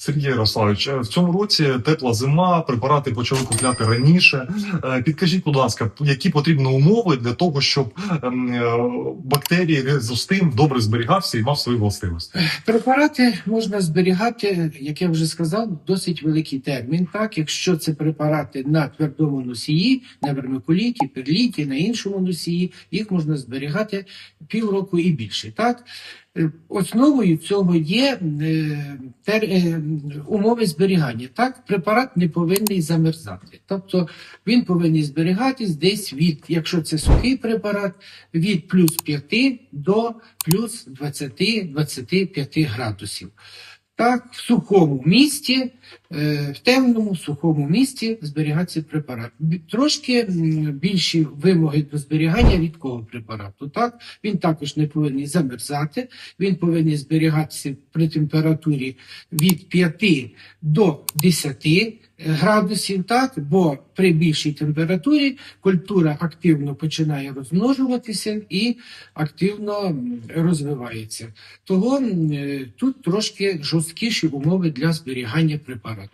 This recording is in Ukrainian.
Сергій Ярославович, е, в цьому році тепла зима, препарати почали купляти раніше. Е, Підкажіть, будь ласка, які потрібні умови для того, щоб ем, е, бактерії резостим добре зберігався і мав свої властивості? Препарати можна зберігати, як я вже сказав, досить великий термін. Так, якщо це препарати на твердому носії, на вермикуліті, перліті, на іншому носії, їх можна зберігати півроку і більше. Так, основою цього є е, е, умови зберігання. Так, препарат не повинен замерзати. Тобто він повинен зберігатись десь від, якщо це сухий препарат, від плюс 5 до плюс 20-25 градусів. Так, в сухому місті, е, в темному сухому місті зберігається препарат. Трошки більші вимоги до зберігання рідкого препарату. Так, він також не повинен замерзати, він повинен зберігатися при температурі від 5 до 10 градусів, так, бо при більшій температурі культура активно починає розмножуватися і активно розвивається. Того е, тут трошки жорсткіші умови для зберігання препарату.